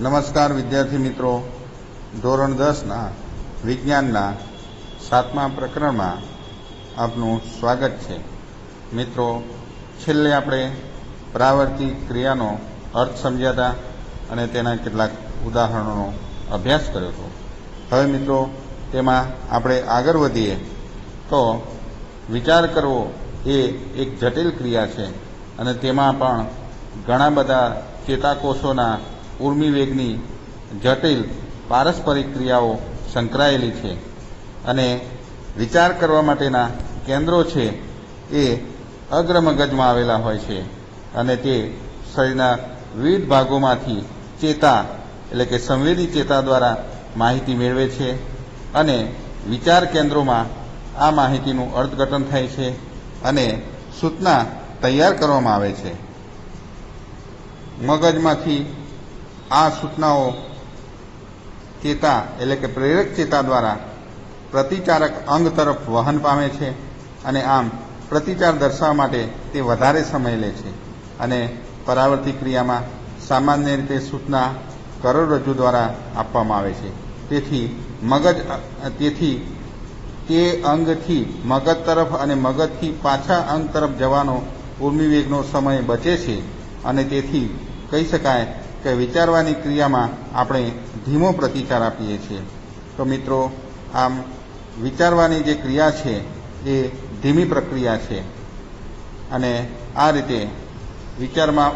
નમસ્કાર વિદ્યાર્થી મિત્રો. ધોરણ દસના વિજ્ઞાનના સાતમા પ્રકરણમાં આપનું સ્વાગત છે. મિત્રો, છેલ્લે આપણે પ્રાવર્તિક ક્રિયાનો અર્થ સમજ્યા હતા અને તેના કેટલાક ઉદાહરણોનો અભ્યાસ કર્યો હતો. હવે મિત્રો, તેમાં આપણે આગળ વધીએ તો વિચાર કરવો એ એક જટિલ ક્રિયા છે અને તેમાં પણ ઘણા બધા ચેતાકોષોના ઉર્મી વેગની જટિલ પારસ્પરિક ક્રિયાઓ સંકળાયેલી છે અને વિચાર કરવા માટેના કેન્દ્રો છે એ અગ્રમગજમાં આવેલા હોય છે અને તે શરીરના વિવિધ ભાગોમાંથી ચેતા એટલે કે સંવેદી ચેતા દ્વારા માહિતી મેળવે છે અને વિચાર કેન્દ્રોમાં આ માહિતીનું અર્થઘટન થાય છે અને સૂચના તૈયાર કરવામાં આવે છે. મગજમાંથી આ સૂચનાઓ ચેતા એટલે કે પ્રેરક ચેતા દ્વારા પ્રતિચારક અંગ તરફ વહન પામે છે અને આમ પ્રતિચાર દર્શાવવા માટે તે વધારે સમય લે છે. અને પરાવર્તી ક્રિયામાં સામાન્ય રીતે સૂચના કરોડરજ્જુ દ્વારા આપવામાં આવે છે. તેથી મગજ, તેથી તે અંગથી મગજ તરફ અને મગજથી પાછા અંગ તરફ જવાનો ઉર્મિવેગનો સમય બચે છે અને તેથી કહી શકાય કે વિચારવાની ક્રિયામાં આપણે ધીમો પ્રતિચાર આપીએ છીએ. તો મિત્રો, આમ વિચારવાની જે ક્રિયા છે, એ ધીમી પ્રક્રિયા છે. અને આ રીતે વિચારમાં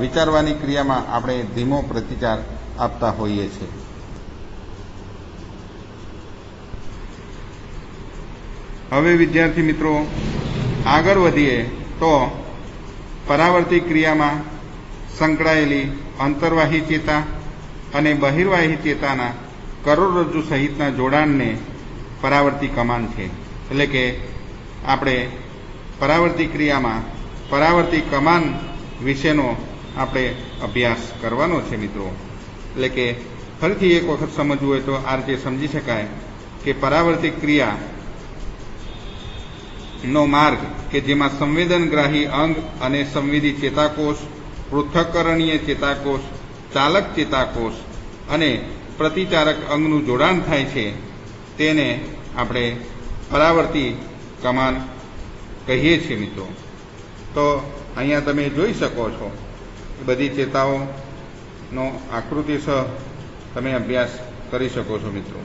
વિચારવાની ક્રિયામાં આપણે ધીમો પ્રતિચાર આપતા હોઈએ છીએ. હવે વિદ્યાર્થી મિત્રો, આગળ વધીએ તો પરાવર્તિત ક્રિયામાં સંકળાયેલી અંતર્વાહી ચેતા અને બહિર્વાહી ચેતાના કરોડરજ્જુ સહિતના જોડાણને પરાવર્તી કમાન છે. એટલે કે આપણે પરાવર્તી ક્રિયામાં પરાવર્તી કમાન વિશેનો આપણે અભ્યાસ કરવાનો છે મિત્રો. એટલે કે ફરીથી એક વખત સમજવું હોય તો આ રીતે સમજી શકાય કે પરાવર્તિત ક્રિયા નો માર્ગ કે જેમાં સંવેદનગ્રાહી અંગ અને સંવેદી ચેતાકોષ પૃથક્કરણીય ચેતાકોષ, ચાલક ચેતાકોષ અને પ્રતિચારક અંગનું જોડાણ થાય છે, તેને આપણે પરાવર્તી કમાન કહીએ છીએ મિત્રો. તો અહીંયા તમે જોઈ શકો છો, બધી ચેતાઓનો આકૃતિસહ તમે અભ્યાસ કરી શકો છો મિત્રો.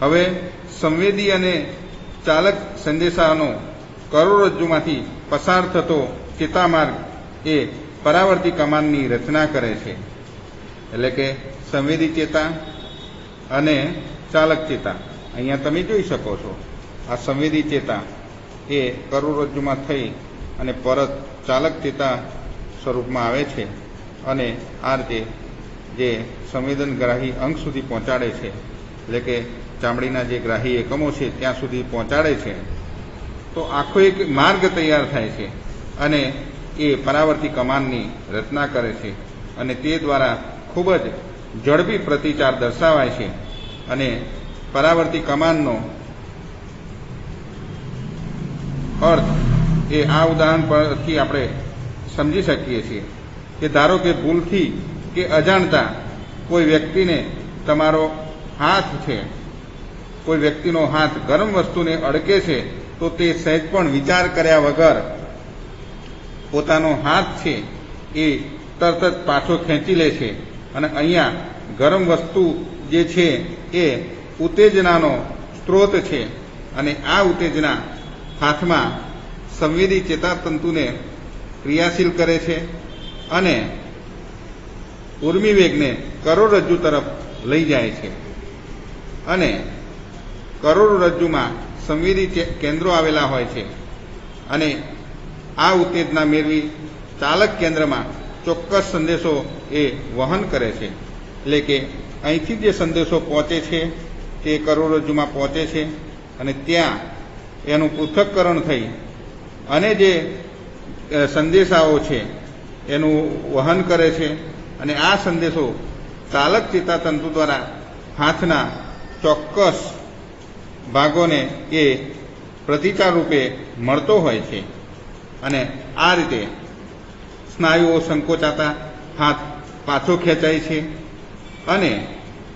હવે સંવેદી અને ચાલક સંદેશાનો કરોડરજ્જુમાંથી પસાર થતો ચેતામાર્ગ એ પરાવર્તી કમાનની રચના કરે છે. એટલે કે સંવેદી ચેતા અને ચાલક ચેતા. અહીંયા તમે જોઈ શકો છો, આ સંવેદી ચેતા એ કરોડરજ્જુમાં થઈ અને પરત ચાલક ચેતા સ્વરૂપમાં આવે છે અને આ રીતે જે સંવેદનગ્રાહી અંગ સુધી પહોંચાડે છે, એટલે કે ચામડીના જે ગ્રાહી એકમો છે ત્યાં સુધી પહોંચાડે છે, તો આખો એક માર્ગ તૈયાર થાય છે અને એ પરાવર્તી કમાનની રચના કરે છે અને તે દ્વારા ખૂબ જ ઝડપી પ્રતિચાર દર્શાવાય છે અને પરાવર્તી કમાનનો અર્થ એ આ ઉદાહરણ પરથી આપણે સમજી શકીએ છીએ કે ધારો કે ભૂલથી કે અજાણતા કોઈ વ્યક્તિને તમારો હાથ છે, કોઈ વ્યક્તિનો હાથ ગરમ વસ્તુને અડકે છે, તો તે સહેજ પણ વિચાર કર્યા વગર પોતાનો હાથ છે એ તરત જ પાછો ખેંચી લે છે. અને અહીંયા ગરમ વસ્તુ જે છે એ ઉત્તેજનાનો સ્ત્રોત છે. અને આ ઉત્તેજના હાથમાં સંવેદી ચેતાતંતુને ક્રિયાશીલ કરે છે અને ઉર્મિવેગને કરોડરજ્જુ તરફ લઈ જાય છે. અને કરોડરજ્જુમાં સંવેદી કેન્દ્રો આવેલા હોય છે. અને આ ઉત્તેજના મેળવી ચાલક કેન્દ્રમાં ચોક્કસ સંદેશો એ વહન કરે છે. એટલે કે અહીંથી જે સંદેશો પહોંચે છે, તે કરોડરજ્જુમાં પહોંચે છે અને ત્યાં એનું પૃથક્કરણ થઈ અને જે સંદેશાઓ છે એનું વહન કરે છે અને આ સંદેશો ચાલક ચેતાતંતુ દ્વારા હાથના ચોક્કસ ભાગોને એ પ્રતિચાર રૂપે મળતો હોય છે. અને આ રીતે સ્નાયુઓ સંકોચાતા હાથ પાછો ખેંચાય છે અને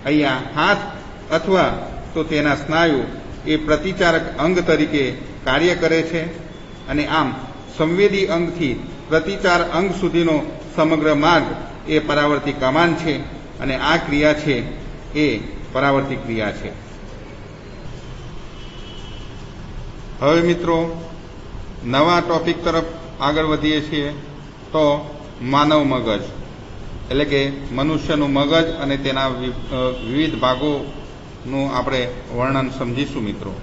અહીંયા હાથ અથવા તો તેના સ્નાયુ એ પ્રતિચારક અંગ તરીકે કાર્ય કરે છે અને આમ સંવેદી અંગથી પ્રતિચાર અંગ સુધીનો સમગ્ર માર્ગ એ પરાવર્તી કમાન છે અને આ ક્રિયા છે એ પરાવર્તી ક્રિયા છે. હવે મિત્રો નવા ટોપિક તરફ આગળ વધીએ છીએ, તો માનવ મગજ. એટલે કે મનુષ્યનું મગજ અને તેના વિવિધ ભાગોનું આપણે વર્ણન સમજીશું મિત્રો.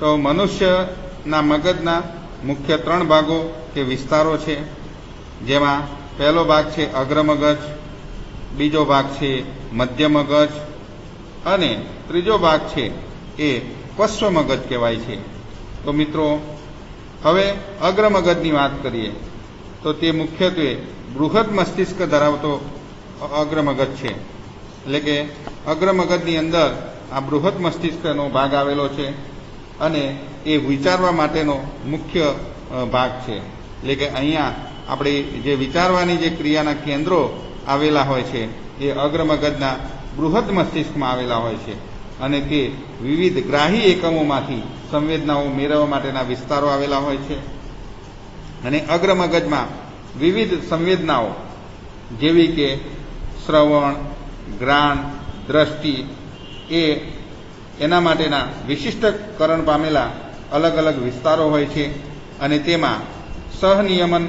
તો મનુષ્યના મગજના મુખ્ય ત્રણ ભાગો કે વિસ્તારો છે, જેમાં પહેલો ભાગ છે અગ્ર મગજ, બીજો ભાગ છે મધ્ય મગજ, અને ત્રીજો ભાગ છે એ પશ્વ મગજ કહેવાય છે. તો મિત્રો હવે અગ્ર મગજની વાત કરીએ, તો તે મુખ્યત્વે બૃહદ મસ્તિષ્ક ધરાવતો અગ્ર મગજ છે. એટલે કે અગ્ર મગજની અંદર આ બૃહદ મસ્તિષ્કનો ભાગ આવેલો છે અને એ વિચારવા માટેનો મુખ્ય ભાગ છે. એટલે કે અહીંયા આપણે જે વિચારવાની જે ક્રિયાના કેન્દ્રો આવેલા હોય છે, એ અગ્ર મગજના બૃહદ મસ્તિષ્કમાં આવેલા હોય છે. અને તે વિવિધ ગ્રાહી એકમોમાંથી સંવેદનાઓ મેળવવા માટેના વિસ્તારો આવેલા હોય છે. અને અગ્ર મગજમાં વિવિધ સંવેદનાઓ, જેવી કે શ્રવણ, ગ્રાણ, દ્રષ્ટિ, એ એના માટેના વિશિષ્ટકરણ પામેલા અલગ અલગ વિસ્તારો હોય છે અને તેમાં સહનિયમન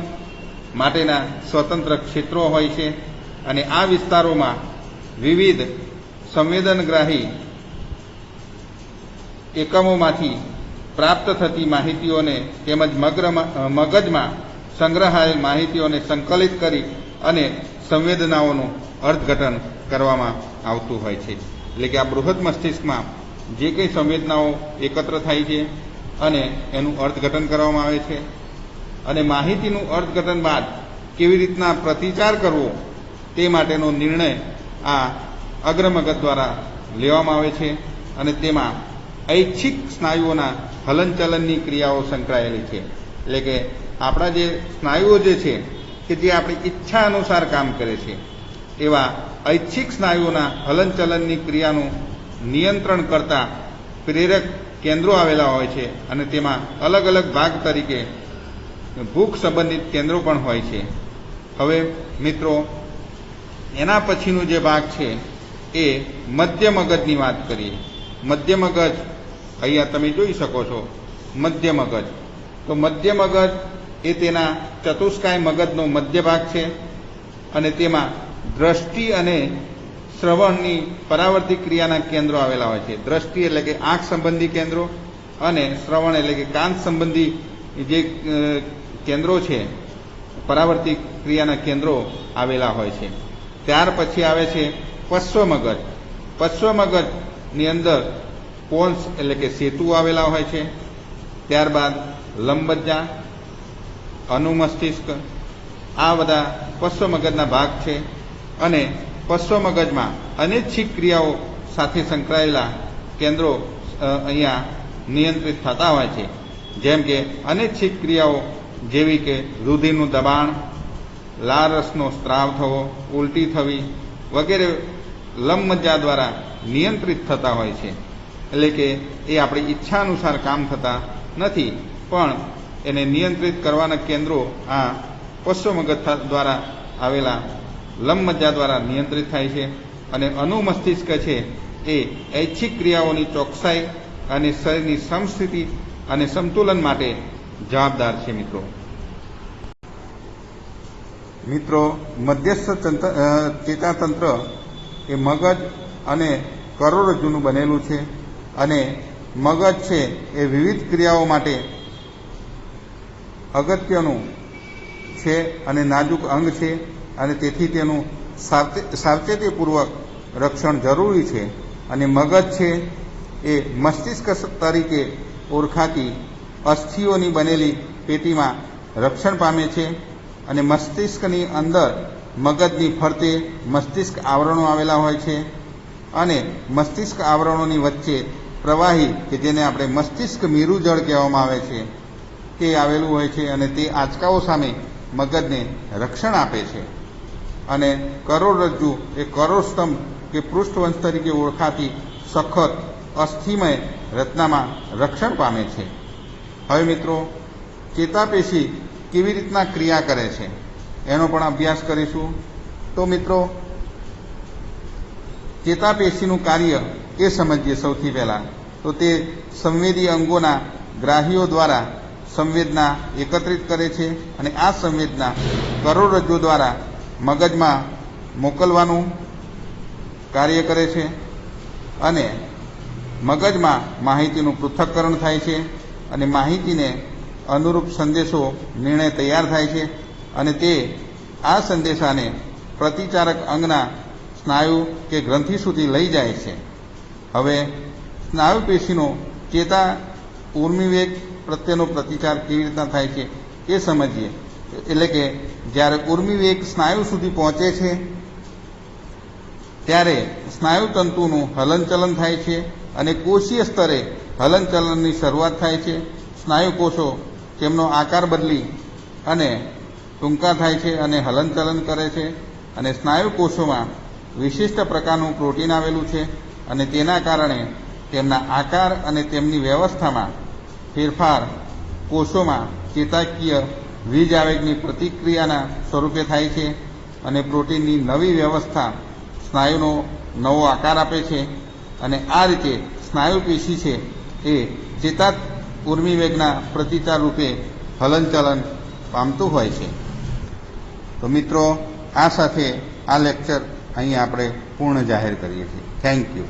માટેના સ્વતંત્ર ક્ષેત્રો હોય છે. અને આ વિસ્તારોમાં વિવિધ સંવેદનગ્રાહી એકમોમાંથી પ્રાપ્ત થતી માહિતીઓને તેમજ મગજમાં સંગ્રહાયેલ માહિતીઓને સંકલિત કરી અને સંવેદનાઓનું અર્થઘટન કરવામાં આવતું હોય છે. એટલે કે આ બૃહદ મસ્તિષ્કમાં જે કંઈ સંવેદનાઓ એકત્ર થાય છે અને એનું અર્થઘટન કરવામાં આવે છે અને માહિતીનું અર્થઘટન બાદ કેવી રીતના પ્રતિચાર કરવો તે માટેનો નિર્ણય આ અગ્રમગજ દ્વારા લેવામાં આવે છે અને તેમાં ઐચ્છિક સ્નાયુઓના હલનચલનની ક્રિયાઓ સંકળાયેલી છે. એટલે કે આપણા જે સ્નાયુઓ જે છે, કે જે આપણી ઈચ્છા અનુસાર કામ કરે છે, એવા ઐચ્છિક સ્નાયુઓના હલનચલનની ક્રિયાનું નિયંત્રણ કરતા પ્રેરક કેન્દ્રો આવેલા હોય છે અને તેમાં અલગ અલગ ભાગ તરીકે ભૂખ સંબંધિત કેન્દ્રો પણ હોય છે. હવે મિત્રો, એના પછીનું જે ભાગ છે, એ મધ્ય મગજની વાત કરીએ. મધ્ય મગજ અહીંયા તમે જોઈ શકો છો મધ્ય મગજ તો મધ્ય મગજ એ તેના ચતુષ્કાય મગજનો મધ્ય ભાગ છે અને તેમાં દ્રષ્ટિ અને શ્રવણની પરાવર્તિક ક્રિયાના કેન્દ્રો આવેલા હોય છે. દ્રષ્ટિ એટલે કે આંખ સંબંધી કેન્દ્રો અને શ્રવણ એટલે કે કાન સંબંધી જે કેન્દ્રો છે, પરાવર્તિક ક્રિયાના કેન્દ્રો આવેલા હોય છે. ત્યાર પછી આવે છે પશ્વ મગજ. પશ્વ મગજની અંદર પોન્સ એટલે કે સેતુ આવેલા હોય છે. ત્યારબાદ લંબજ્જા અનુમસ્તિષ્ક, આ બધા પશ્વ મગજના ભાગ છે અને પશ્વ મગજમાં અનૈચ્છિક ક્રિયાઓ સાથે સંકળાયેલા કેન્દ્રો અહીંયા નિયંત્રિત થતા હોય છે. જેમ કે અનૈચ્છિક ક્રિયાઓ જેવી કે રુધિરનું દબાણ લાળ રસનો સ્ત્રાવ થવો, ઉલટી થવી વગેરે લંબમજ્જા દ્વારા નિયંત્રિત થતા હોય છે. એટલે કે એ આપણી ઈચ્છા અનુસાર કામ થતા નથી. પણ એને નિયંત્રિત કરવાના કેન્દ્રો આ પશ્વ મગજ દ્વારા આવેલા લંબમજ્જા દ્વારા નિયંત્રિત થાય છે અને અનુમસ્તિષ્ક છે એ ઐચ્છિક ક્રિયાઓની ચોકસાઈ અને શરીરની સમસ્થિતિ અને સંતુલન માટે જવાબદાર છે મિત્રો. મિત્રો, મધ્યસ્થ તંત્ર ચેતાતંત્ર એ મગજ અને કરોડરજ્જુનું બનેલું છે. અને મગજ છે એ વિવિધ ક્રિયાઓ માટે અગત્યનું છે અને નાજુક અંગ છે અને તેથી તેનું સાવચે- સાવચેતીપૂર્વક રક્ષણ જરૂરી છે. અને મગજ છે એ મસ્તિષ્ક તરીકે ઓળખાતી અસ્થિઓની બનેલી પેટીમાં રક્ષણ પામે છે અને મસ્તિષ્કની અંદર મગજની ફરતે મસ્તિષ્ક આવરણો આવેલા હોય છે અને મસ્તિષ્ક આવરણોની વચ્ચે પ્રવાહી, કે જેને આપણે મસ્તિષ્ક મીરુ જળ કહેવામાં આવે છે, તે આવેલું હોય છે અને તે આંચકાઓ સામે મગજને રક્ષણ આપે છે. અને કરોડરજ્જુ એ કરોડસ્તંભ કે પૃષ્ઠવંશ તરીકે ઓળખાતી સખત, અસ્થિમય રચનામાં રક્ષણ પામે છે. હવે મિત્રો, ચેતાપેશી કેવી રીતના ક્રિયા કરે છે? એનો પણ અભ્યાસ કરીશું. તો મિત્રો, ચેતાપેશીનું કાર્ય એ સમજીએ સૌથી પહેલાં. તો તે સંવેદી અંગોના ગ્રાહીઓ દ્વારા સંવેદના એકત્રિત કરે છે અને આ સંવેદના કરોડરજ્જુ દ્વારા મગજમાં મોકલવાનું કાર્ય કરે છે અને મગજમાં માહિતીનું પૃથ્થકરણ થાય છે અને માહિતીને અનુરૂપ સંદેશો નિર્ણય તૈયાર થાય છે અને તે આ સંદેશાને પ્રતિચારક અંગના સ્નાયુ કે ગ્રંથિ સુધી લઈ જાય છે. હવે સ્નાયુ પેશીનો ચેતા ઉર્મિવેગ પ્રત્યેનો પ્રતિકાર કેવી રીતના થાય છે એ સમજીએ. એટલે કે જ્યારે ઉર્મિવેગ સ્નાયુ સુધી પહોંચે છે, ત્યારે સ્નાયુ તંતુનું હલનચલન થાય છે અને કોષીય સ્તરે હલનચલનની શરૂઆત થાય છે. સ્નાયુ કોષો તેમનો આકાર બદલી અને ટૂંકા થાય છે અને હલનચલન કરે છે અને સ્નાયુ કોષોમાં વિશિષ્ટ પ્રકારનું પ્રોટીન આવેલું છે અને તેના કારણે તેમના આકાર અને તેમની વ્યવસ્થામાં ફેરફાર કોષોમાં ચેતાકીય વીજ આવેગની પ્રતિક્રિયાના સ્વરૂપે થાય છે અને પ્રોટીનની નવી વ્યવસ્થા સ્નાયુનો નવો આકાર આપે છે અને આ રીતે સ્નાયુ પેશી છે એ ચેતા ઉર્મિવેગના પ્રતિચાર રૂપે હલનચલન પામતું હોય છે. તો મિત્રો, આ સાથે આ લેક્ચર અહીં આપણે પૂર્ણ જાહેર કરીએ છીએ. Thank you